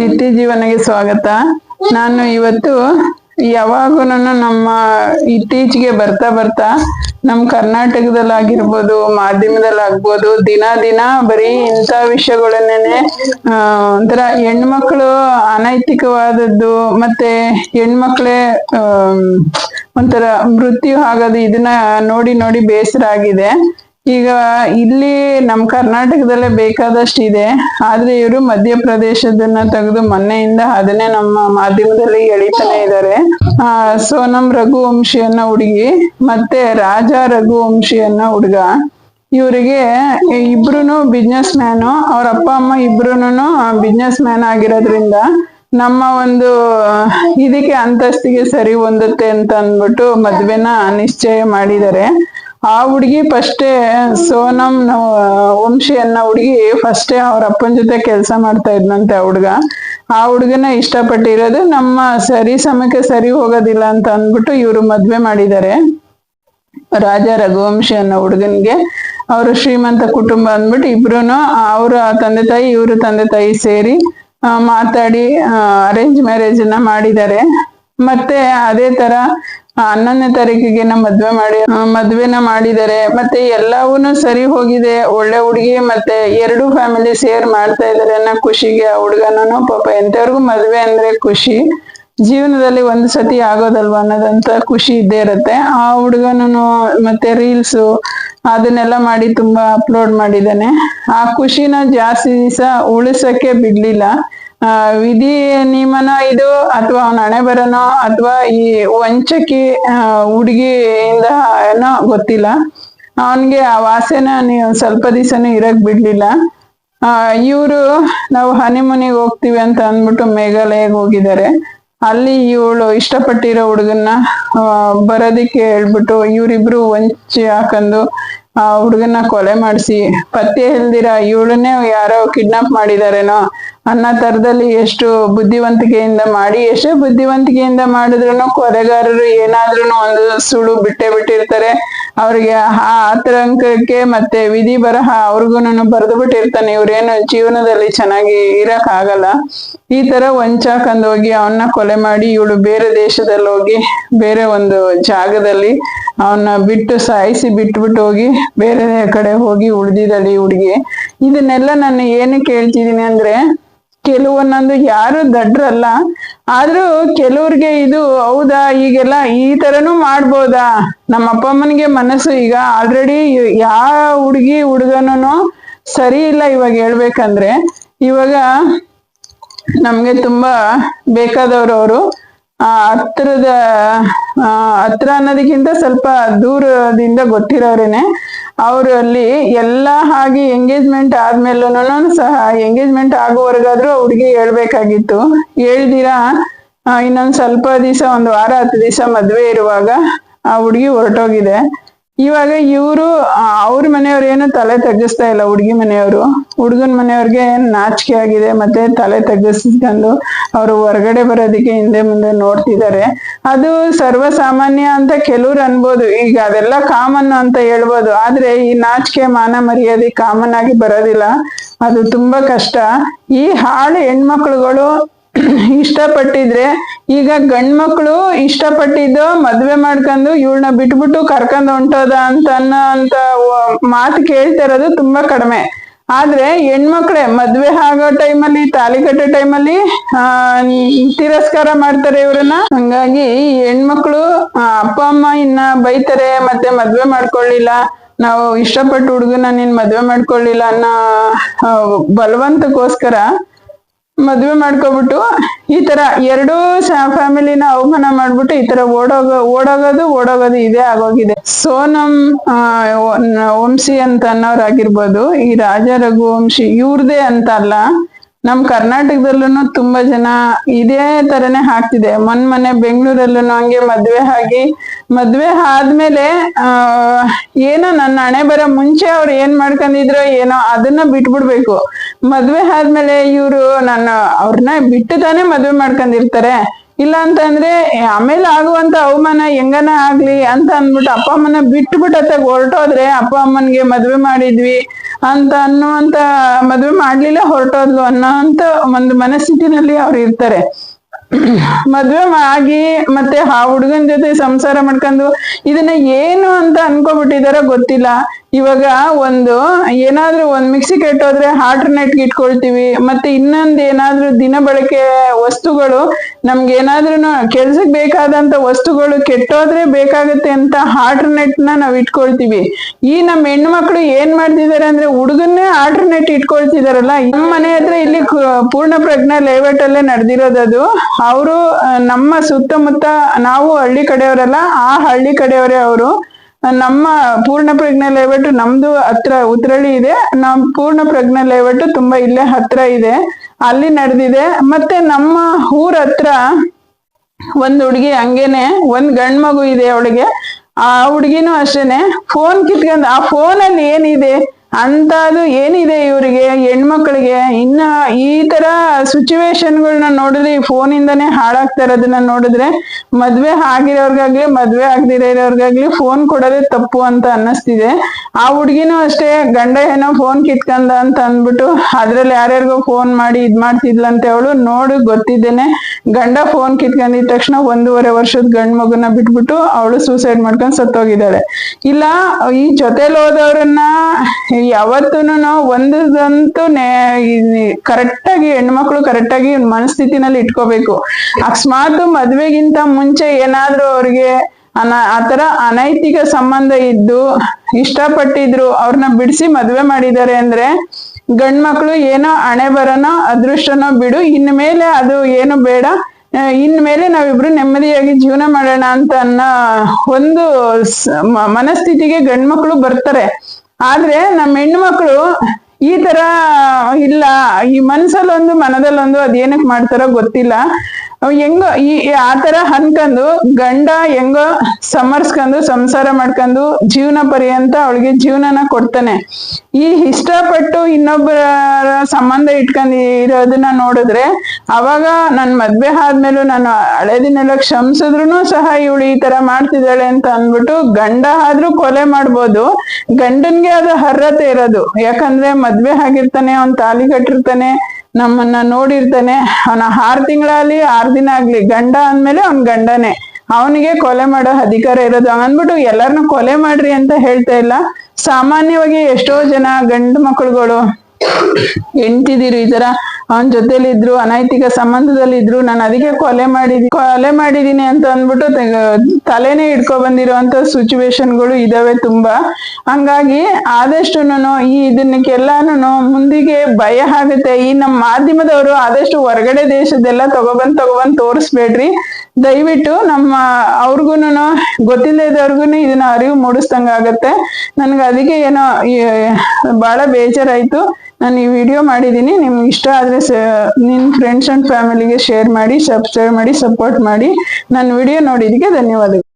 ನಿತ್ಯ ಜೀವನಗೆ ಸ್ವಾಗತ. ನಾನು ಇವತ್ತು ಯಾವಾಗೂ ನಮ್ಮ ಇತ್ತೀಚೆಗೆ ಬರ್ತಾ ಬರ್ತಾ ನಮ್ಮ ಕರ್ನಾಟಕದಲ್ಲಾಗಿರ್ಬೋದು ಮಾಧ್ಯಮದಲ್ಲಿ ಆಗ್ಬೋದು ದಿನ ದಿನ ಬರೀ ಇಂಥ ವಿಷಯಗಳನ್ನೇನೆ ಆ, ಒಂಥರ ಹೆಣ್ಮಕ್ಳು ಅನೈತಿಕವಾದದ್ದು ಮತ್ತೆ ಹೆಣ್ಮಕ್ಳೇ ಒಂಥರ ಮೃತ್ಯು ಆಗೋದು ಇದನ್ನ ನೋಡಿ ನೋಡಿ ಬೇಸರ ಆಗಿದೆ ಈಗ ಇಲ್ಲಿ ನಮ್ಮ ಕರ್ನಾಟಕದಲ್ಲೇ ಬೇಕಾದಷ್ಟು ಇದೆ ಆದ್ರೆ ಇವರು ಮಧ್ಯಪ್ರದೇಶದನ್ನ ತೆಗೆದು ಮೊನ್ನೆಯಿಂದ ಅದನ್ನೇ ನಮ್ಮ ಮಾಧ್ಯಮದಲ್ಲಿ ಎಳಿತಾನೆ ಇದ್ದಾರೆ ಆ ಸೋನಂ ರಘುವಂಶಿಯನ್ನ ಹುಡುಗಿ ಮತ್ತೆ ರಾಜ ರಘುವಂಶಿ ಅನ್ನೋ ಹುಡುಗ, ಇವರಿಗೆ ಇಬ್ರು ಬಿಸ್ನೆಸ್ ಮ್ಯಾನು ಅವ್ರ ಅಪ್ಪ ಅಮ್ಮ ಇಬ್ರು ಬಿಸ್ನೆಸ್ ಮ್ಯಾನ್ ಆಗಿರೋದ್ರಿಂದ ನಮ್ಮ ಒಂದು, ಇದಕ್ಕೆ ಅಂತಸ್ತಿಗೆ ಸರಿ ಹೊಂದುತ್ತೆ ಅಂತ ಅಂದ್ಬಿಟ್ಟು ಮದ್ವೆನ ನಿಶ್ಚಯ ಮಾಡಿದ್ದಾರೆ. ಆ ಹುಡುಗಿ ಫಸ್ಟೇ ಸೋನಂ ವಂಶಿ ಅನ್ನೋ ಹುಡುಗಿ ಫಸ್ಟೇ ಅವ್ರ ಅಪ್ಪನ ಜೊತೆ ಕೆಲಸ ಮಾಡ್ತಾ ಇದ್ನಂತೆ ಆ ಹುಡುಗ. ಆ ಹುಡುಗನ ಇಷ್ಟಪಟ್ಟಿರೋದು ನಮ್ಮ ಸರಿ ಸಮಯಕ್ಕೆ ಸರಿ ಹೋಗೋದಿಲ್ಲ ಅಂತ ಅಂದ್ಬಿಟ್ಟು ಇವರು ಮದ್ವೆ ಮಾಡಿದ್ದಾರೆ. ರಾಜ ರಘುವಂಶಿ ಅನ್ನೋ ಹುಡುಗನ್ಗೆ. ಅವರು ಶ್ರೀಮಂತ ಕುಟುಂಬ ಅಂದ್ಬಿಟ್ಟು ಇಬ್ರುನು ಅವರ ತಂದೆ ತಾಯಿ, ಇವರು ತಂದೆ ತಾಯಿ ಸೇರಿ ಮಾತಾಡಿ ಅರೇಂಜ್ ಮ್ಯಾರೇಜ್ ಅನ್ನ ಮಾಡಿದ್ದಾರೆ. ಮತ್ತೆ ಅದೇ ತರ ಹನ್ನೊಂದನೇ ತಾರೀಕಿಗೆ ಮದ್ವೆ ಮಾಡಿ ಮದ್ವೆನ ಮಾಡಿದ್ದಾರೆ ಮತ್ತೆ ಎಲ್ಲವೂನು ಸರಿ ಹೋಗಿದೆ, ಒಳ್ಳೆ ಹುಡುಗಿ ಮತ್ತೆ ಎರಡು ಫ್ಯಾಮಿಲಿ ಸೇರ್ ಮಾಡ್ತಾ ಇದಾರೆ ಅನ್ನೋ ಖುಷಿಗೆ ಆ ಹುಡುಗನೂ ಪಾಪ ಎಂತವ್ರಿಗೂ ಮದ್ವೆ ಅಂದ್ರೆ ಖುಷಿ. ಜೀವನದಲ್ಲಿ ಒಂದು ಸತಿ ಆಗೋದಲ್ವಾ ಅನ್ನೋದಂತ ಖುಷಿ ಇದ್ದೇ ಇರುತ್ತೆ. ಆ ಹುಡುಗನೂ ಮತ್ತೆ ರೀಲ್ಸು ಅದನ್ನೆಲ್ಲ ಮಾಡಿ ತುಂಬಾ ಅಪ್ಲೋಡ್ ಮಾಡಿದ್ದಾನೆ. ಆ ಖುಷಿನ ಜಾಸ್ತಿ ದಿವಸ ಉಳಿಸಕ್ಕೆ ಬಿಡ್ಲಿಲ್ಲ. ಆ, ವಿಧಿ ನಿಯಮನೋ ಇದು, ಅಥವಾ ಅವನ ಹಣೆ ಬರನೋ, ಅಥವಾ ಈ ವಂಚಕಿ ಹುಡುಗಿಯಿಂದ ಏನೋ ಗೊತ್ತಿಲ್ಲ. ಅವನ್ಗೆ ಆ ವಾಸೆನ ನೀವು ಸ್ವಲ್ಪ ದಿವಸನೂ ಇರಕ್ ಬಿಡ್ಲಿಲ್ಲ. ಆ, ಇವರು ನಾವು ಹನಿಮೂನಿಗೆ ಹೋಗ್ತೀವಿ ಅಂತ ಅಂದ್ಬಿಟ್ಟು ಮೇಘಾಲಯಗೆ ಹೋಗಿದ್ದಾರೆ. ಅಲ್ಲಿ ಇವಳು ಇಷ್ಟಪಟ್ಟಿರೋ ಹುಡುಗನ್ನ ಬರೋದಿಕ್ಕೆ ಹೇಳ್ಬಿಟ್ಟು ಇವರಿಬ್ರು ವಂಚಿ ಹಾಕೊಂಡು ಆ ಹುಡುಗನ್ನ ಕೊಲೆ ಮಾಡಿಸಿ, ಪತ್ತೆ ಇಲ್ದಿರ ಇವಳನ್ನೇ ಯಾರೋ ಕಿಡ್ನಾಪ್ ಮಾಡಿದಾರೇನೋ ಅನ್ನೋ ತರದಲ್ಲಿ ಎಷ್ಟು ಬುದ್ಧಿವಂತಿಕೆಯಿಂದ ಮಾಡಿ, ಎಷ್ಟೇ ಬುದ್ಧಿವಂತಿಕೆಯಿಂದ ಮಾಡಿದ್ರು ಕೊರೆಗಾರರು ಏನಾದ್ರೂ ಒಂದು ಸುಳು ಬಿಟ್ಟೇ ಬಿಟ್ಟಿರ್ತಾರೆ. ಅವ್ರಿಗೆ ಆ ಆತಂಕಕ್ಕೆ ಮತ್ತೆ ವಿಧಿ ಬರಹ ಅವ್ರಿಗೂನು ಬರೆದು ಬಿಟ್ಟಿರ್ತಾನೆ. ಇವ್ರೇನು ಜೀವನದಲ್ಲಿ ಚೆನ್ನಾಗಿ ಇರಕ್ ಆಗಲ್ಲ ಈ ತರ ಒಂಚಾಕಂದು ಹೋಗಿ ಅವನ್ನ ಕೊಲೆ ಮಾಡಿ, ಇವಳು ಬೇರೆ ದೇಶದಲ್ಲಿ ಹೋಗಿ ಬೇರೆ ಒಂದು ಜಾಗದಲ್ಲಿ ಅವನ್ನ ಬಿಟ್ಟು ಸಾಯಿಸಿ ಬಿಟ್ಬಿಟ್ಟು ಹೋಗಿ, ಬೇರೆ ಕಡೆ ಹೋಗಿ ಉಳಿದಿದ್ದಾಳೆ ಹುಡುಗಿ. ಇದನ್ನೆಲ್ಲ ನಾನು ಏನು ಹೇಳ್ತಿದ್ದೀನಿ ಅಂದ್ರೆ ಕೆಲವೊಂದೊಂದು ಯಾರು ದಡ್ರಲ್ಲ, ಆದ್ರೂ ಕೆಲವ್ರಿಗೆ ಇದು ಹೌದಾ, ಈಗೆಲ್ಲ ಈ ತರನು ಮಾಡ್ಬೋದಾ? ನಮ್ಮ ಅಪ್ಪ ಅಮ್ಮನಿಗೆ ಮನಸ್ಸು ಈಗ ಆಲ್ರೆಡಿ ಯಾವ ಹುಡುಗಿ ಹುಡುಗನೂ ಸರಿ ಇಲ್ಲ ಇವಾಗ ಹೇಳ್ಬೇಕಂದ್ರೆ, ಇವಾಗ ನಮ್ಗೆ ತುಂಬಾ ಬೇಕಾದವ್ರು ಅವರು ಆ ಹತ್ರದ, ಆ ಹತ್ರ ಅನ್ನೋದಕ್ಕಿಂತ ಸ್ವಲ್ಪ ದೂರದಿಂದ ಗೊತ್ತಿರೋರೇನೆ ಅವರು ಅಲ್ಲಿ ಎಲ್ಲ ಹಾಗೆ ಎಂಗೇಜ್ಮೆಂಟ್ ಆದ್ಮೇಲೂ ಸಹ ಎಂಗೇಜ್ಮೆಂಟ್ ಆಗೋವರೆಗಾದ್ರೂ ಹುಡುಗಿ ಹೇಳ್ಬೇಕಾಗಿತ್ತು. ಹೇಳ್ದಿರಾ? ಇನ್ನೊಂದ್ ಸ್ವಲ್ಪ ದಿವಸ, ಒಂದ್ ವಾರ, ಹತ್ತು ದಿವಸ ಮದ್ವೆ ಇರುವಾಗ ಆ ಹುಡುಗಿ ಹೊರಟೋಗಿದೆ. ಇವಾಗ ಇವರು ಅವ್ರ ಮನೆಯವ್ರು ಏನು ತಲೆ ತಗ್ಗಿಸ್ತಾ ಇಲ್ಲ, ಹುಡುಗಿ ಮನೆಯವರು. ಹುಡುಗನ ಮನೆಯವ್ರಿಗೆ ನಾಚಿಕೆ ಆಗಿದೆ, ಮತ್ತೆ ತಲೆ ತಗ್ಗಿಸ್ಕೊಂಡು ಅವರು ಹೊರಗಡೆ ಬರೋದಕ್ಕೆ ಹಿಂದೆ ಮುಂದೆ ನೋಡ್ತಿದ್ದಾರೆ. ಅದು ಸರ್ವಸಾಮಾನ್ಯ ಅಂತ ಕೆಲವ್ರು ಅನ್ಬೋದು. ಈಗ ಅದೆಲ್ಲ ಕಾಮನ್ ಅಂತ ಹೇಳ್ಬೋದು. ಆದ್ರೆ ಈ ನಾಚಿಕೆ, ಮಾನ ಮರ್ಯಾದೆ ಕಾಮನ್ ಆಗಿ ಬರೋದಿಲ್ಲ. ಅದು ತುಂಬಾ ಕಷ್ಟ. ಈ ಹಾಳು ಹೆಣ್ಮಕ್ಳುಗಳು ಇಷ್ಟಪಟ್ಟಿದ್ರೆ ಈಗ ಗಂಡ್ಮಕ್ಳು ಇಷ್ಟಪಟ್ಟಿದ್ದು ಮದ್ವೆ ಮಾಡ್ಕೊಂಡು ಇವಳನ್ನ ಬಿಟ್ಬಿಟ್ಟು ಕರ್ಕೊಂಡ್ ಹೊಂಟೋದ ಅಂತ ಅನ್ನೋ ಅಂತ ಮಾತು ಕೇಳ್ತಾ ಇರೋದು ತುಂಬಾ ಕಡಿಮೆ. ಆದ್ರೆ ಹೆಣ್ಮಕ್ಳೆ ಮದ್ವೆ ಆಗೋ ಟೈಮಲ್ಲಿ ತಾಲಿ ಕಟ್ಟೋ ಟೈಮಲ್ಲಿ, ಆ, ತಿರಸ್ಕಾರ ಮಾಡ್ತಾರೆ ಇವ್ರನ್ನ. ಹಂಗಾಗಿ ಹೆಣ್ಮಕ್ಳು ಅಪ್ಪ, ಅಮ್ಮ ಇನ್ನ ಬೈತಾರೆ, ಮತ್ತೆ ಮದ್ವೆ ಮಾಡ್ಕೊಳ್ಳಿಲ್ಲ, ನಾವು ಇಷ್ಟಪಟ್ಟು ಹುಡುಗನ ನೀನ್ ಮದ್ವೆ ಮಾಡ್ಕೊಳ್ಳಿಲ್ಲ ಅನ್ನೋ ಬಲವಂತಕ್ಕೋಸ್ಕರ ಮದ್ವೆ ಮಾಡ್ಕೊಬಿಟ್ಟು ಈ ತರ ಎರಡೂ ಫ್ಯಾಮಿಲಿನ ಅವಮಾನ ಮಾಡ್ಬಿಟ್ಟು ಈ ತರ ಓಡೋಗ, ಓಡೋಗೋದು ಓಡೋಗೋದು ಇದೇ ಆಗೋಗಿದೆ. ಸೋನಂ ವಂಶಿ ಅಂತ ಅನ್ನೋರಾಗಿರ್ಬೋದು ಈ ರಾಜ ರಘುವಂಶಿ ಇವ್ರದೇ ಅಂತ ಅಲ್ಲ. ನಮ್ ಕರ್ನಾಟಕದಲ್ಲೂ ತುಂಬಾ ಜನ ಇದೇ ತರನೇ ಹಾಕ್ತಿದೆ ಮೊನ್ ಮೊನ್ನೆ ಬೆಂಗಳೂರಲ್ಲೂ ಹಂಗೆ ಮದ್ವೆ ಆಗಿ, ಮದ್ವೆ ಆದ್ಮೇಲೆ, ಆ, ಏನೋ ನನ್ನ ಹಣೆ ಬರೋ ಮುಂಚೆ ಅವ್ರು ಏನ್ ಮಾಡ್ಕೊಂಡಿದ್ರೋ ಏನೋ ಅದನ್ನ ಬಿಟ್ಬಿಡ್ಬೇಕು. ಮದ್ವೆ ಆದ್ಮೇಲೆ ಇವ್ರು ನನ್ನ ಅವ್ರನ್ನ ಬಿಟ್ಟು ತಾನೇ ಮದ್ವೆ ಮಾಡ್ಕೊಂಡಿರ್ತಾರೆ. ಇಲ್ಲ ಅಂತಂದ್ರೆ ಆಮೇಲೆ ಆಗುವಂತ ಅವಮಾನ ಹೆಂಗನ ಆಗ್ಲಿ ಅಂತ ಅಂದ್ಬಿಟ್ಟು ಅಪ್ಪ ಅಮ್ಮನ ಬಿಟ್ಟು ಅತ್ತಾಗ ಹೊರಟೋದ್ರೆ ಅಪ್ಪ ಅಮ್ಮನ್ಗೆ ಮದ್ವೆ ಮಾಡಿದ್ವಿ. ಅಂತ ಅನ್ನುವಂತ ಮದ್ವೆ ಮಾಡ್ಲಿಲ್ಲ, ಹೊರಟೋದ್ಲು ಅನ್ನೋ ಅಂತ ಒಂದು ಮನಸ್ಥಿತಿನಲ್ಲಿ ಅವ್ರು ಇರ್ತಾರೆ. ಮದ್ವೆ ಆಗಿ ಮತ್ತೆ ಆ ಹುಡುಗನ ಜೊತೆ ಸಂಸಾರ ಮಾಡ್ಕೊಂಡು ಇದನ್ನ ಏನು ಅಂತ ಅನ್ಕೋಬಿಟ್ಟಿದಾರೋ ಗೊತ್ತಿಲ್ಲ. ಇವಾಗ ಒಂದು ಏನಾದ್ರೂ ಒಂದ್ ಮಿಕ್ಸಿ ಕೆಟ್ಟೋದ್ರೆ ಆಲ್ಟರ್ನೇಟ್ ಇಟ್ಕೊಳ್ತೀವಿ, ಮತ್ತೆ ಇನ್ನೊಂದ್ ಏನಾದ್ರೂ ದಿನ ಬಳಕೆ ವಸ್ತುಗಳು ನಮ್ಗೆ ಏನಾದ್ರೂ ಕೆಲ್ಸಕ್ಕೆ ಬೇಕಾದಂತ ವಸ್ತುಗಳು ಕೆಟ್ಟೋದ್ರೆ ಬೇಕಾಗತ್ತೆ ಅಂತ ಆಲ್ಟರ್ನೇಟ್ನ ನಾವ್ ಇಟ್ಕೊಳ್ತೀವಿ. ಈ ನಮ್ಮ ಹೆಣ್ಣು ಮಕ್ಳು ಏನ್ ಮಾಡ್ತಿದಾರೆ ಅಂದ್ರೆ ಹುಡುಗನ್ನೇ ಆಲ್ಟರ್ನೇಟ್ ಇಟ್ಕೊಳ್ತಿದಾರಲ್ಲ. ನಮ್ಮ ಮನೆ ಹತ್ರ ಇಲ್ಲಿ ಪೂರ್ಣ ಪ್ರಜ್ಞಾ ಲೇಔಟ್ ಅಲ್ಲೇ ನಡೆದಿರೋದದು ಅವರು ನಮ್ಮ ಸುತ್ತಮುತ್ತ ನಾವು ಹಳ್ಳಿ ಕಡೆಯವರಲ್ಲ, ಆ ಹಳ್ಳಿ ಕಡೆಯವರೇ ಅವರು. ನಮ್ಮ ಪೂರ್ಣ ಪ್ರಜ್ಞಾ ಲೇಔಟ್ ನಮ್ದು ಹತ್ರ ಉತ್ರಳಿ ಇದೆ. ನಮ್ ಪೂರ್ಣ ಪ್ರಜ್ಞಾ ಲೇಔಟ್ ತುಂಬಾ ಇಲ್ಲೇ ಹತ್ರ ಇದೆ. ಅಲ್ಲಿ ನಡೆದಿದೆ. ಮತ್ತೆ ನಮ್ಮ ಊರ ಹತ್ರ ಒಂದ್ ಹುಡುಗಿ ಹಂಗೇನೆ, ಒಂದ್ ಗಂಡ್ ಮಗು ಇದೆ ಅವಳಿಗೆ. ಆ ಹುಡುಗಿನೂ ಅಷ್ಟೇನೆ. ಫೋನ್ ಕಿತ್ಕೊಂಡ್, ಆ ಫೋನಲ್ಲಿ ಏನಿದೆ? ಅಂತ ಅದು ಏನಿದೆ ಇವರಿಗೆ, ಹೆಣ್ಮಕ್ಳಿಗೆ? ಇನ್ನ ಈ ತರ ಸಿಚುವೇಶನ್ಗಳನ್ನ ನೋಡಿದ್ರೆ, ಈ ಫೋನ್ ಇಂದಾನೆ ಹಾಳಾಗ್ತಾ ಇರೋದನ್ನ ನೋಡಿದ್ರೆ, ಮದ್ವೆ ಆಗಿರೋರ್ಗಾಗ್ಲಿ, ಮದ್ವೆ ಆಗದಿರೋರ್ಗಾಗ್ಲಿ ಫೋನ್ ಕೊಡೋದೇ ತಪ್ಪು ಅಂತ ಅನ್ನಿಸ್ತಿದೆ. ಆ ಹುಡ್ಗಿನೂ ಅಷ್ಟೇ, ಗಂಡ ಏನೋ ಫೋನ್ ಕಿತ್ಕಂದ ಅಂತ ಅಂದ್ಬಿಟ್ಟು ಅದ್ರಲ್ಲಿ ಯಾರ್ಯಾರಿಗೋ ಫೋನ್ ಮಾಡಿ ಇದ್ ಮಾಡ್ತಿದ್ಲಂತೆ ಅವಳು, ನೋಡು ಗೊತ್ತಿದ್ದೇನೆ. ಗಂಡ ಫೋನ್ ಕಿತ್ಕೊಂಡಿದ ತಕ್ಷಣ ಒಂದೂವರೆ ವರ್ಷದ ಗಂಡ್ ಮಗುನ ಬಿಟ್ಬಿಟ್ಟು ಅವಳು ಸೂಸೈಡ್ ಮಾಡ್ಕೊಂಡು ಸತ್ತೋಗಿದ್ದಾಳೆ. ಇಲ್ಲ, ಈ ಜೊತೆಲಿ ಹೋದವ್ರನ್ನ ಯಾವತ್ತೂನು ಒಂದಂತೂ ಕರೆಕ್ಟ್ ಆಗಿ ಹೆಣ್ಮಕ್ಳು ಕರೆಕ್ಟ್ ಆಗಿ ಮನಸ್ಥಿತಿನಲ್ಲಿ ಇಟ್ಕೋಬೇಕು. ಅಕಸ್ಮಾತ್ ಮದ್ವೆಗಿಂತ ಮುಂಚೆ ಏನಾದ್ರೂ ಅವ್ರಿಗೆ ಅನ ಆತರ ಅನೈತಿಕ ಸಂಬಂಧ ಇದ್ದು ಇಷ್ಟಪಟ್ಟಿದ್ರು ಅವ್ರನ್ನ ಬಿಡಿಸಿ ಮದ್ವೆ ಮಾಡಿದ್ದಾರೆ ಅಂದ್ರೆ ಗಂಡ್ಮಕ್ಳು ಏನೋ ಹಣೆ ಬರೋನೋ ಅದೃಷ್ಟನೋ ಬಿಡು, ಇನ್ಮೇಲೆ ಅದು ಏನು ಬೇಡ ಇನ್ಮೇಲೆ ನಾವಿಬ್ರು ನೆಮ್ಮದಿಯಾಗಿ ಜೀವನ ಮಾಡೋಣ ಅಂತ ಅನ್ನೋ ಒಂದು ಮನಸ್ಥಿತಿಗೆ ಗಂಡ್ಮಕ್ಳು ಬರ್ತಾರೆ. ಆದ್ರೆ ನಮ್ಮ ಹೆಣ್ಮಕ್ಳು ಈ ತರ ಇಲ್ಲ ಈ ಮನ್ಸಲ್ಲೊಂದು ಮನದಲ್ಲೊಂದು ಅದೇನಕ್ ಮಾಡ್ತಾರೋ ಗೊತ್ತಿಲ್ಲ. ಹೆಂಗೋ ಈ ಆತರ ಅನ್ಕೊಂಡು ಗಂಡ ಹೆಂಗೋ ಸಮರ್ಸ್ಕೊಂಡು ಸಂಸಾರ ಮಾಡ್ಕೊಂಡು ಜೀವನ ಪರ್ಯಂತ ಅವಳಿಗೆ ಜೀವನನ ಕೊಡ್ತಾನೆ. ಈ ಇಷ್ಟಪಟ್ಟು ಇನ್ನೊಬ್ಬರ ಸಂಬಂಧ ಇಟ್ಕೊಂಡು ಇರೋದನ್ನ ನೋಡಿದ್ರೆ ಅವಾಗ ನನ್ ಮದ್ವೆ ಆದ್ಮೇಲೂ ನಾನು ಹಳೆದಿನೆಲ್ಲ ಕ್ಷಮಿಸಿದ್ರು ಸಹ ಇವಳು ಈ ತರ ಮಾಡ್ತಿದ್ದಾಳೆ ಅಂತ ಅಂದ್ಬಿಟ್ಟು ಗಂಡ ಆದ್ರೂ ಕೊಲೆ ಮಾಡ್ಬೋದು. ಗಂಡನ್ಗೆ ಅದು ಅರ್ಹತೆ ಇರೋದು. ಯಾಕಂದ್ರೆ ಮದ್ವೆ ಆಗಿರ್ತಾನೆ, ಅವ್ನ್ ತಾಲಿ ಕಟ್ಟಿರ್ತಾನೆ. ನಮ್ಮನ್ನ ನೋಡಿರ್ತಾನೆ. ಅವನ ಆರ್ ತಿಂಗಳಲ್ಲಿ ಆರ್ ದಿನ ಆಗ್ಲಿ, ಗಂಡ ಅಂದ್ಮೇಲೆ ಅವ್ನ್ ಗಂಡನೇ. ಅವನಿಗೆ ಕೊಲೆ ಮಾಡೋ ಅಧಿಕಾರ ಇರೋದು. ಅಂದ್ಬಿಟ್ಟು ಎಲ್ಲರನ್ನೂ ಕೊಲೆ ಮಾಡ್ರಿ ಅಂತ ಹೇಳ್ತಾ ಇಲ್ಲ. ಸಾಮಾನ್ಯವಾಗಿ ಎಷ್ಟೋ ಜನ ಗಂಡು ಮಕ್ಕಳುಗಳು ಹೆಂಡ್ತಿದಿರು ಈ ತರ ಅವನ ಜೊತೆಲಿ ಇದ್ರು, ಅನೈತಿಕ ಸಂಬಂಧದಲ್ಲಿ ಇದ್ರು, ನಾನು ಅದಕ್ಕೆ ಕೊಲೆ ಮಾಡಿದೀನಿ ಕೊಲೆ ಮಾಡಿದೀನಿ ಅಂತ ಅಂದ್ಬಿಟ್ಟು ತಲೆನೇ ಹಿಡ್ಕೊ ಬಂದಿರುವಂತ ಸಿಚುವೇಶನ್ಗಳು ಇದಾವೆ ತುಂಬಾ. ಹಂಗಾಗಿ ಆದಷ್ಟು ಈ ಇದನ್ನಕ್ಕೆಲ್ಲಾನು ಮುಂದಿಗೆ ಭಯ ಆಗುತ್ತೆ. ಈ ನಮ್ಮ ಮಾಧ್ಯಮದವರು ಆದಷ್ಟು ಹೊರಗಡೆ ದೇಶದೆಲ್ಲ ತಗೊಬಂದ್ ತಗೊಬಂದ್ ತೋರಿಸ್ಬೇಡ್ರಿ. ದಯವಿಟ್ಟು ನಮ್ಮ ಅವ್ರಿಗೂನು ಗೊತ್ತಿಲ್ಲದವ್ರಿಗೂ ಇದನ್ನ ಅರಿವು ಮೂಡಿಸ್ದಂಗ ಆಗತ್ತೆ ನನ್ಗೆ ಅದಕ್ಕೆ ಏನೋ ಬಹಳ ಬೇಜಾರಾಯ್ತು. ನಾನು ಈ ವಿಡಿಯೋ ಮಾಡಿದ್ದೀನಿ ನಿಮ್ಗೆ ಇಷ್ಟ ಆದರೆ ನಿನ್ ಫ್ರೆಂಡ್ಸ್ ಅಂಡ್ ಫ್ಯಾಮಿಲಿಗೆ ಶೇರ್ ಮಾಡಿ ಸಬ್ಸ್ಕ್ರೈಬ್ ಮಾಡಿ ಸಪೋರ್ಟ್ ಮಾಡಿ. ನನ್ನ ವಿಡಿಯೋ ನೋಡಿದ್ದಕ್ಕೆ ಧನ್ಯವಾದಗಳು.